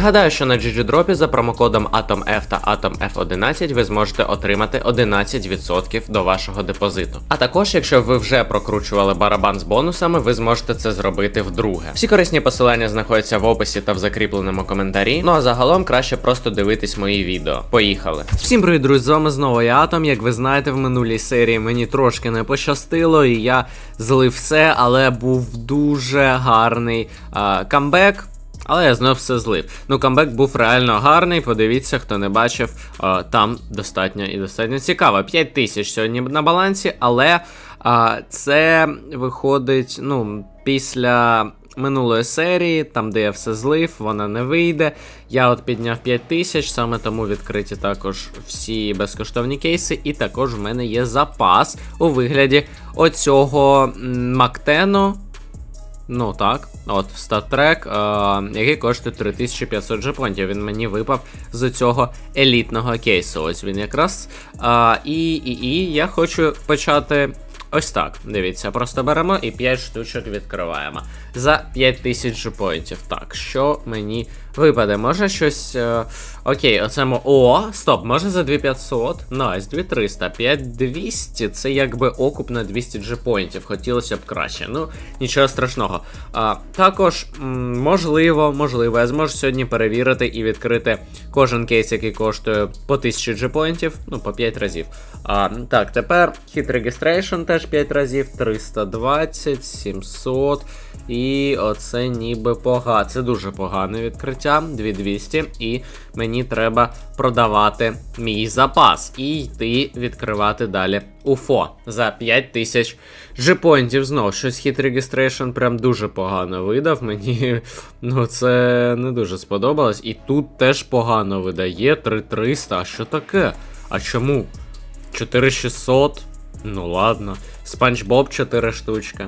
Нагадаю, що на GGDrop за промокодом AtomF та AtomF11 ви зможете отримати 11% до вашого депозиту. А також, якщо ви вже прокручували барабан з бонусами, ви зможете це зробити вдруге. Всі корисні посилання знаходяться в описі та в закріпленому коментарі. Ну а загалом краще просто дивитись мої відео. Поїхали. Всім привіт, друзі, з вами знову я Атом. Як ви знаєте, в минулій серії мені трошки не пощастило, і я злив все, але був дуже гарний а, камбек. Але я знов все злив. Ну, камбек був реально гарний. Подивіться, хто не бачив, а, там достатньо і достатньо цікаво. 5 тисяч сьогодні на балансі, але а, це виходить, ну, після. Минулої серії, там де я все злив, вона не вийде. Я от підняв 5 тисяч, саме тому відкриті також всі безкоштовні кейси, і також в мене є запас у вигляді оцього Мактену. Ну так, от статрек, е, який коштує 3500 джепонтів. Він мені випав з цього елітного кейсу. Ось він якраз. Е, і, і, і я хочу почати. Ось так. Дивіться, просто беремо і 5 штучок відкриваємо. За 5000 джепоінтів. Так, що мені випаде? Може щось. Е, окей, оце мо. О, стоп, може за 2500? Найс, 2300, 5200. Це якби окуп на 200 джепоінтів. Хотілося б краще. Ну, нічого страшного. А, також, можливо, можливо, я зможу сьогодні перевірити і відкрити кожен кейс, який коштує по 1000 джепоінтів, ну, по 5 разів. А, так, тепер хіт registration теж 5 разів, 320, 700. І оце ніби пога. Це дуже погане відкриття. 2200. І мені треба продавати мій запас і йти відкривати далі УФО за 5000 жепонтів. Знову щось хіт registration прям дуже погано видав. Мені ну це не дуже сподобалось. І тут теж погано видає 3300. А що таке? А чому? 4600? Ну ладно. Спанч Боб 4 штучки.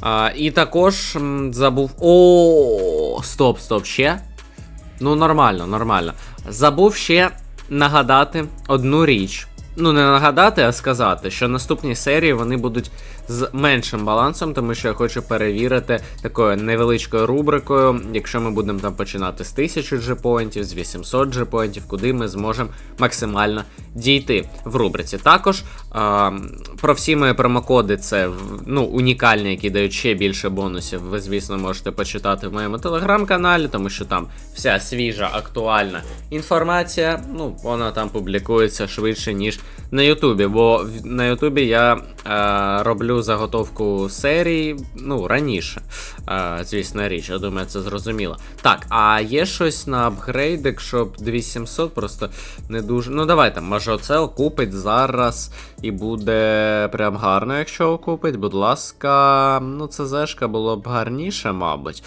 А, і також забув. О, стоп, стоп, ще. Ну, нормально, нормально. Забув ще нагадати одну річ. Ну, не нагадати, а сказати, що наступні серії вони будуть з меншим балансом, тому що я хочу перевірити такою невеличкою рубрикою, якщо ми будемо там починати з 1000 джепоінтів, з 800 джепоінтів, куди ми зможемо максимально дійти в рубриці. Також а, про всі мої промокоди, це ну, унікальні, які дають ще більше бонусів. Ви, звісно, можете почитати в моєму телеграм-каналі, тому що там вся свіжа, актуальна інформація. Ну, вона там публікується швидше, ніж на Ютубі. Бо на Ютубі я е, роблю заготовку серії ну, раніше. Звісно річ, я думаю, це зрозуміло. Так, а є щось на апгрейдик, щоб 2700 просто не дуже. Ну, давай там, може, оце окупить зараз і буде прям гарно, якщо окупить. Будь ласка, ну це зешка було б гарніше, мабуть.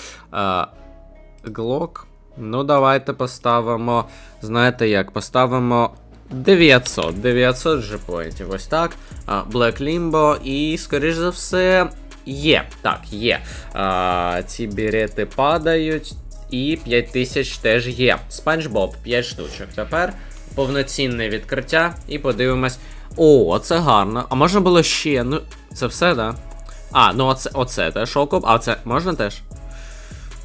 Глок. Ну, давайте поставимо. Знаєте як? Поставимо 900. 900 джепоінтів. Ось так. Black Limbo. І, скоріш за все, є. Так, є. А, ці бірети падають. І 5000 теж є. Спанч Боб, 5 штучок. Тепер повноцінне відкриття. І подивимось. О, це гарно. А можна було ще. Ну, це все, да? А, ну оце, оце теж окуп. А це можна теж?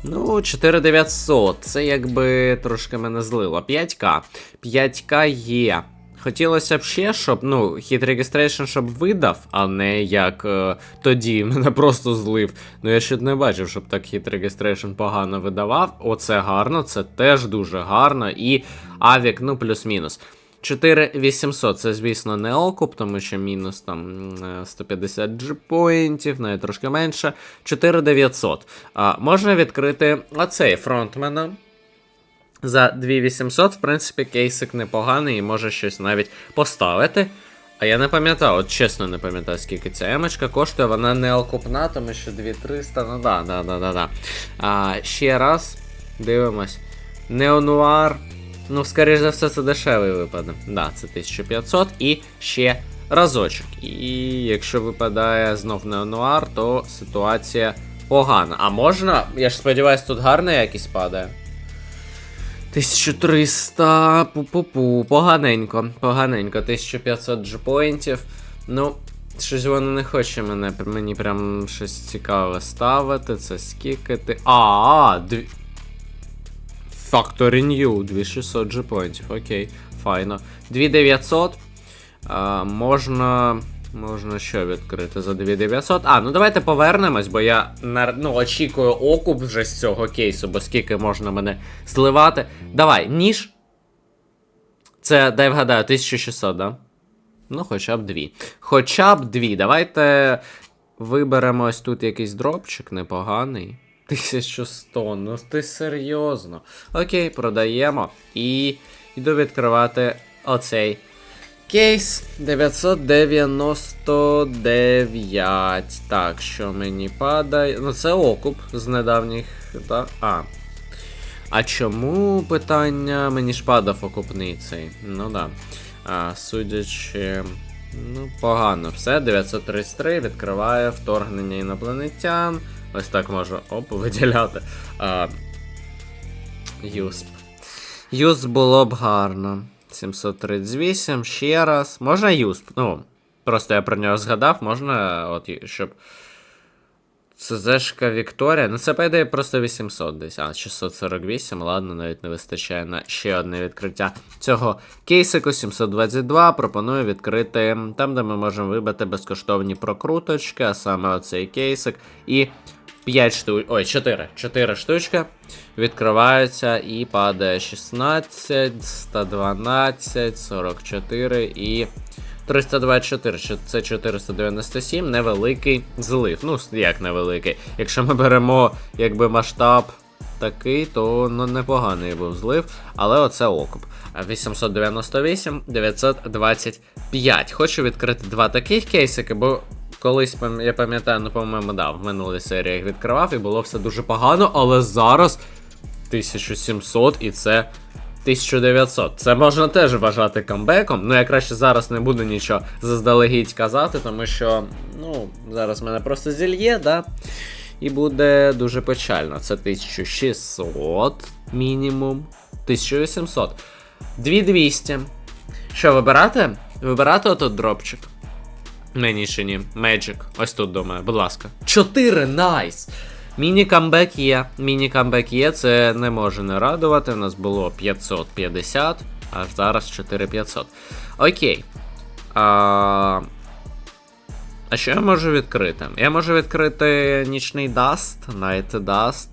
Ну, 4900. Це якби трошки мене злило. 5К. 5К є. Хотілося б ще, щоб, ну, хіт registration, щоб видав, а не як е, тоді мене просто злив. Ну я ще не бачив, щоб так хіт registration погано видавав. Оце гарно, це теж дуже гарно. І авік, ну, плюс-мінус. 4800 це, звісно, не окуп, тому що мінус там е, 150 джипоінтів, навіть трошки менше. 4900. А, можна відкрити оцей фронтмена. За 2800, в принципі, кейсик непоганий і може щось навіть поставити. А я не пам'ятаю, от чесно не пам'ятаю, скільки ця емочка коштує, вона не окупна, тому що 2300, ну да, да, да, да, да. А, ще раз дивимось. Неонуар. Ну, скоріш за все, це дешевий випадок. Да, це 1500 і ще разочок. І якщо випадає знов неонуар, то ситуація погана. А можна, я ж сподіваюся, тут гарна якість падає. 1300. Пу-пу-пу. Поганенько. Поганенько. 1500 джпоінтів. Ну, щось воно не хоче мене. Мені прям щось цікаве ставити. Це скільки ти. А, дві... Factory New, 2600 G-поінтів, окей, файно. 2900. А, можна. Можна що відкрити за 2900. А, ну давайте повернемось, бо я ну, очікую окуп вже з цього кейсу, бо скільки можна мене зливати. Давай, ніж. Це, дай вгадаю, 1600, да? Ну, хоча б дві. Хоча б дві. Давайте виберемо ось тут якийсь дропчик непоганий. 1100, ну ти серйозно. Окей, продаємо. І йду відкривати оцей кейс 999. Так, що мені падає. Ну, це окуп з недавніх. Так? А. А чому питання мені ж падав окупний? Ну да. А, судячи. Ну, погано. Все, 933 відкриває вторгнення інопланетян. Ось так можу оп, виділяти. А, Юсп. Юсп було б гарно. 738, ще раз. Можна Юсп. Ну, просто я про нього згадав, можна, от, щоб. ЦЗшка Вікторія. Ну, це по просто 800 десь. А, 648, ладно, навіть не вистачає на ще одне відкриття цього кейсику 722. Пропоную відкрити там, де ми можемо вибити безкоштовні прокруточки, а саме оцей кейсик. І 5 штук. Ой, 4. 4 штучки відкриваються і падає 16, 112, 44 і 324, це 497, невеликий злив. Ну, як невеликий. Якщо ми беремо якби масштаб такий, то ну, непоганий був злив, але оце окуп. 898, 925. Хочу відкрити два таких кейсики, бо колись я пам'ятаю, ну, по-моєму, да, в минулій серії їх відкривав і було все дуже погано, але зараз 1700 і це 1900. Це можна теж вважати камбеком. Ну, я краще зараз не буду нічого заздалегідь казати, тому що, ну, зараз мене просто зільє, да. І буде дуже печально. Це 1600 мінімум. 1800. 2200. Що, вибирати? Вибирати отут дропчик. Мені. Magic. Ось тут думаю, будь ласка. 4, найс! Міні-камбек є. Міні-камбек є, це не може не радувати. У нас було 550, аж зараз 4500. Окей. А... а що я можу відкрити? Я можу відкрити нічний даст, Night Dust.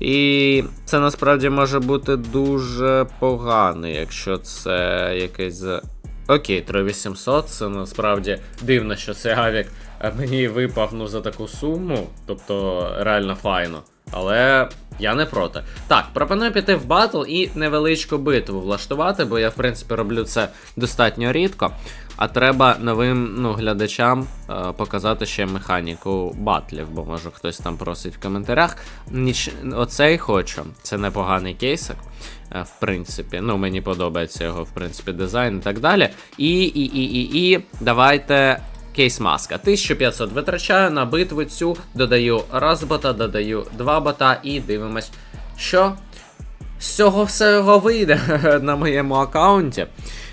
І це насправді може бути дуже погано, якщо це якесь. Окей, 3800, це насправді дивно, що цей авік мені випав ну, за таку суму, тобто реально файно. Але я не проти. Так, пропоную піти в батл і невеличку битву влаштувати, бо я, в принципі, роблю це достатньо рідко. А треба новим ну, глядачам е, показати ще механіку батлів, бо може хтось там просить в коментарях. Ніч... Оцей хочу. Це непоганий кейсик. е, В принципі, ну мені подобається його, в принципі, дизайн і так далі. І, і, і, і, і давайте кейс маска. 1500 витрачаю на битву цю, додаю раз бота, додаю два бота і дивимось, що з цього всього вийде на моєму аккаунті.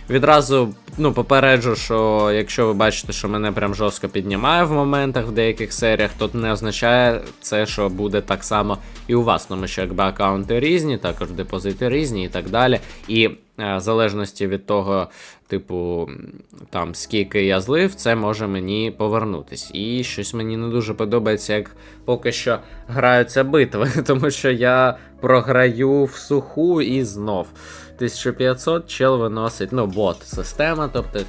Відразу ну, попереджу, що якщо ви бачите, що мене прям жорстко піднімає в моментах в деяких серіях, то не означає це, що буде так само і у вас, тому що якби аккаунти різні, також депозити різні і так далі. І е, в залежності від того, типу, там скільки я злив, це може мені повернутись. І щось мені не дуже подобається, як поки що граються битви, тому що я програю в суху і знов. 1500 чел виносить, ну, бот система, тобто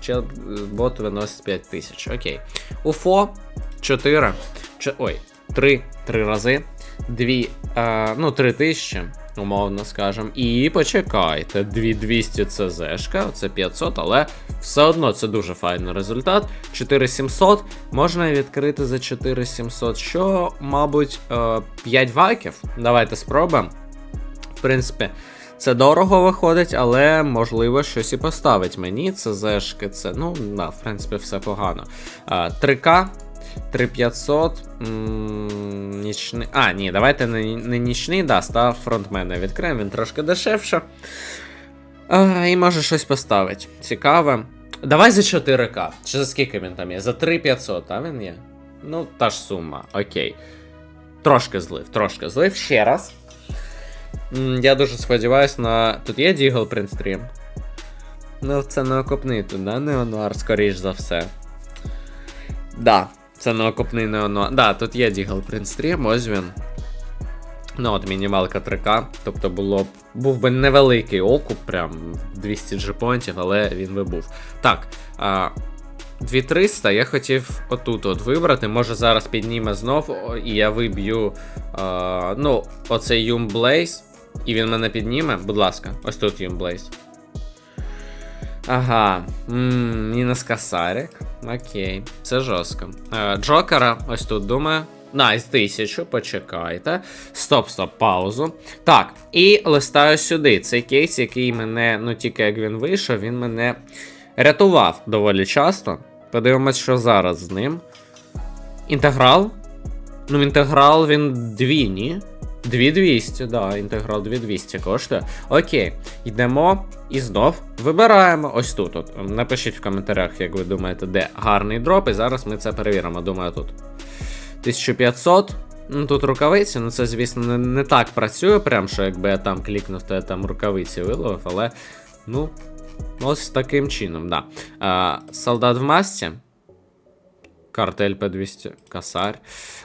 чел, бот виносить 5000. Окей. Уфо 4. Ч, ой, 3, 3 рази. 2, е, ну, 3000, умовно скажем. І почекайте, 2200 це зешка, це 500, але все одно це дуже файний результат. 4700 можна відкрити за 4700, що, мабуть, е, 5 ваків. Давайте спробуємо. В принципі, це дорого виходить, але можливо щось і поставить мені. Це зешки, це, ну, да, в принципі, все погано. 3К, 3500. м, Нічний. А, ні, давайте не, не нічний даст, а фронтмена відкриємо, він трошки дешевше. А, і може щось поставить. Цікаве. Давай за 4К. Чи за скільки він там є? За 3500, а він є? Ну, та ж сума, окей. Трошки злив, трошки злив. Ще раз. Я дуже сподіваюся на. Тут є Дігл Принстрім? Ну, це не окопний тут, да, Неонуар, скоріш за все. Да, це не окопний Неонуар. Да, тут є Дігл Принстрім, ось він. Ну, от мінімалка 3К. Тобто було б, був би невеликий окуп, прям 200 джепонтів, але він би був. Так. А, 2300 я хотів отут от вибрати. Може зараз підніме знов, і я виб'ю. А, ну, оцей Юм Blaze. І він мене підніме. Будь ласка, ось тут Юм Blaze. Ага. Ммм, мінус касарик. Окей, це жорстко. Е, Джокера, ось тут думаю. Найс, тисячу, почекайте. Стоп, стоп, паузу. Так, і листаю сюди. Цей кейс, який мене, ну тільки як він вийшов, він мене рятував доволі часто. Подивимось, що зараз з ним. Інтеграл. Ну, інтеграл він дві, ні? 2200, да, інтеграл 2200 коштує. Окей, йдемо і знов вибираємо ось тут. От. Напишіть в коментарях, як ви думаєте, де гарний дроп, і зараз ми це перевіримо. Думаю, тут. 1500. Ну тут рукавиці, ну це, звісно, не, не так працює, прям що якби я там клікнув, то я там рукавиці виловив, але ну, ось таким чином, да. А, солдат в масці. Картель P200. Касар.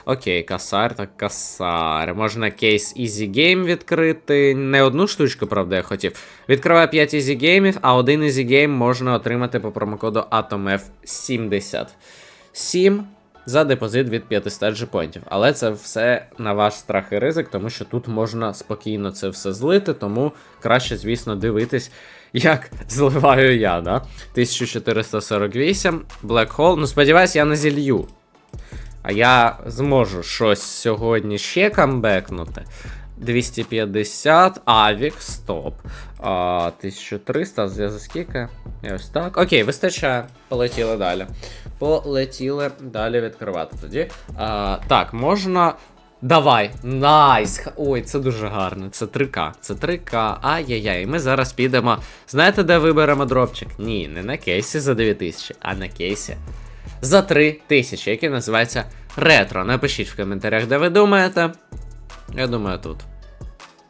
Окей, касар, так касар. Можна кейс Easy Game відкрити. Не одну штучку, правда, я хотів. Відкриваю 5 Easy Game, а один Easy Game можна отримати по промокоду AtomF70. 7 за депозит від 500 джепонтів. Але це все на ваш страх і ризик, тому що тут можна спокійно це все злити, тому краще, звісно, дивитись, як зливаю я, да? 1448, Black Hole. Ну, сподіваюсь, я не зілью. А я зможу щось сьогодні ще камбекнути. 250, Авік, стоп. А, 1300, за скільки? І ось так. Окей, вистачає. Полетіли далі. Полетіли далі відкривати тоді. А, так, можна. Давай, найс! Ой, це дуже гарно. Це 3К. Це 3К. Ай-яй-яй. Ми зараз підемо. Знаєте, де виберемо дропчик? Ні, не на кейсі за 9000, а на кейсі за 3000, який називається ретро. Напишіть в коментарях, де ви думаєте. Я думаю, тут.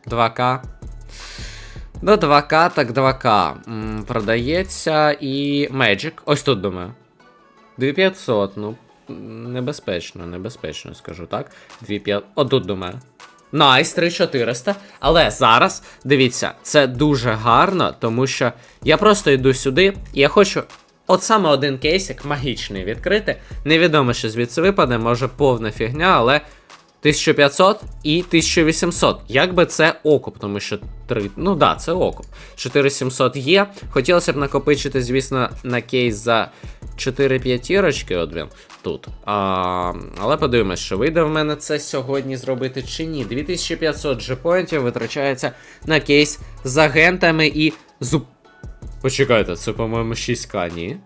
2К. До 2К, так 2К. М, продається і Magic. Ось тут думаю. 2500, ну. Небезпечно, небезпечно, скажу так. 2500. Отут мене. Найс, 3400. Але зараз, дивіться, це дуже гарно, тому що я просто йду сюди, і я хочу от саме один кейсик магічний відкрити. Невідомо, що звідси випаде, може повна фігня, але 1500 і 1800. Якби це окуп, тому що 3. Ну да, це окуп. 4700 є. Хотілося б накопичити, звісно, на кейс за 4 п'ятірочки, от він тут. А, але подивимось, що вийде в мене це сьогодні зробити чи ні. 2500 джепоінтів витрачається на кейс з агентами і зуб. Почекайте, це, по-моєму, 6к, ні?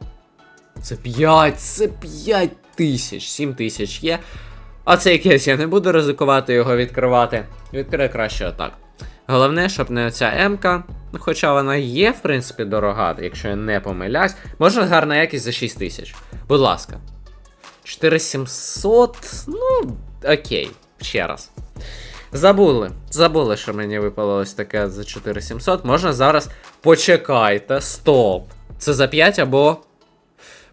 Це 5, це 5 тисяч, 7 тисяч є. А цей кейс я не буду ризикувати його відкривати. Відкрию краще отак. Головне, щоб не оця М-ка, хоча вона є, в принципі, дорога, якщо я не помиляюсь. Може гарна якість за 6 тисяч. Будь ласка. 4700. Ну, окей, ще раз. Забули. Забули, що мені випало ось таке за 4700. Можна зараз. Почекайте, стоп. Це за 5 або.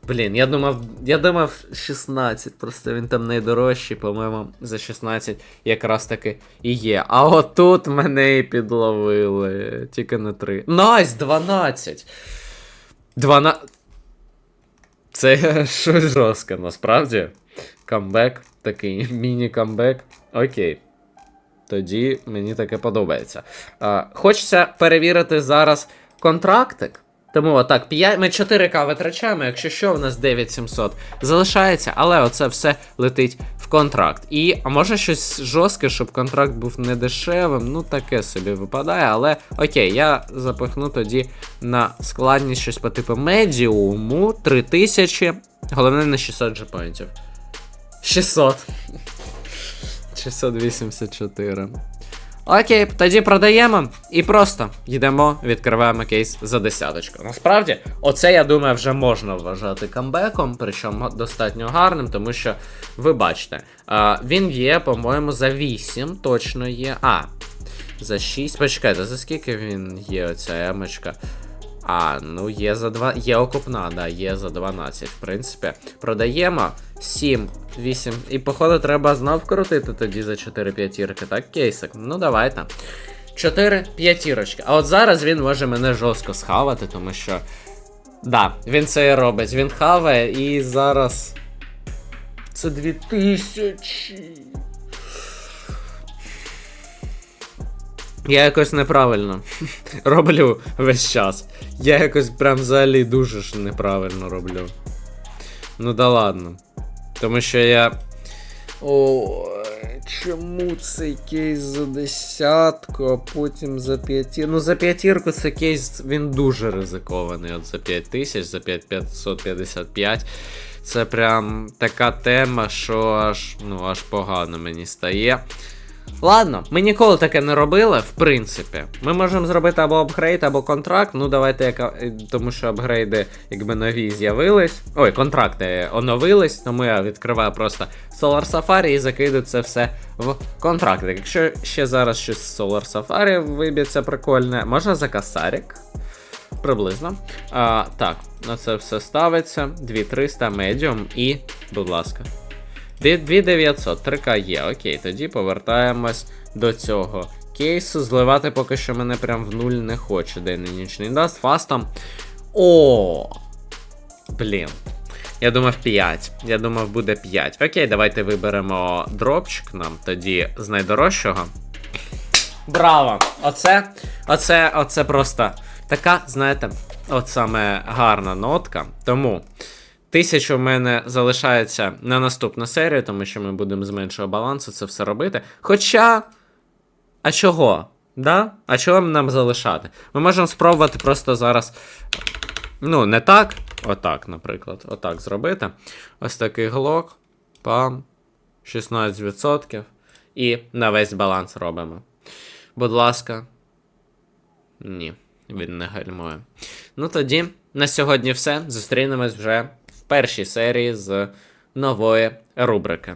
Блін, я думав, я думав 16, просто він там найдорожчий, по-моєму, за 16 якраз таки і є. А отут мене і підловили. Тільки на 3. Найс, 12. 12. Це щось жорстке, насправді. Камбек, такий міні-камбек. Окей. Тоді мені таке подобається. А, хочеться перевірити зараз контрактик. Тому отак, 5, ми 4К витрачаємо, якщо що, у нас 9700 залишається, але оце все летить в контракт. І а може щось жорстке, щоб контракт був не дешевим. Ну таке собі випадає, але окей, я запихну тоді на складність щось по типу медіуму 3000. Головне на 600 джепоінтів. 600. 684. Окей, тоді продаємо і просто йдемо, відкриваємо кейс за десяточку. Насправді, оце, я думаю, вже можна вважати камбеком, причому достатньо гарним, тому що ви бачите, він є, по-моєму, за 8, точно є. А. За 6. Почекайте, за скільки він є оця емочка? А, ну є за 2. Є окупна, да, є за 12. В принципі, продаємо 7, 8. І, походу, треба знов вкрутити тоді за 4 п'ятірки, так, кейсик? Ну, давайте. 4 п'ятірочки. А от зараз він може мене жорстко схавати, тому що. Да, він це і робить. Він хаває і зараз. Це 2000. Я якось неправильно роблю весь час. Я якось прям взагалі дуже ж неправильно роблю. Ну да ладно. Тому що я. Ой, чому цей кейс за десятку, а потім за п'ятірку? Ну за п'ятірку це кейс він дуже ризикований. От за 5 тисяч, за 5555. Це прям така тема, що аж, ну, аж погано мені стає. Ладно, ми ніколи таке не робили, в принципі. Ми можемо зробити або апгрейд, або контракт. Ну, давайте, яка... тому що апгрейди, якби нові з'явились. Ой, контракти оновились, тому я відкриваю просто Solar Safari і закидаю це все в контракти. Якщо ще зараз щось з Solar Safari виб'ється прикольне, можна за касарік. Приблизно. А, так, на це все ставиться. 2300 медіум і, будь ласка. 2900, 3К є, окей, тоді повертаємось до цього кейсу. Зливати поки що мене прям в нуль не хоче. Денний нічний даст. Фастом. О! Блін. Я думав 5. Я думав, буде 5. Окей, давайте виберемо дропчик нам тоді з найдорожчого. Браво! Оце, оце, оце просто така, знаєте, от саме гарна нотка. Тому. Тисяча в мене залишається на наступну серію, тому що ми будемо з меншого балансу це все робити. Хоча. А чого? Да? А чого нам залишати? Ми можемо спробувати просто зараз. Ну, не так. Отак, наприклад. Отак зробити. Ось такий глок. Пам. 16%. І на весь баланс робимо. Будь ласка. Ні, він не гальмує. Ну тоді, на сьогодні все. Зустрінемось вже першій серії з нової рубрики.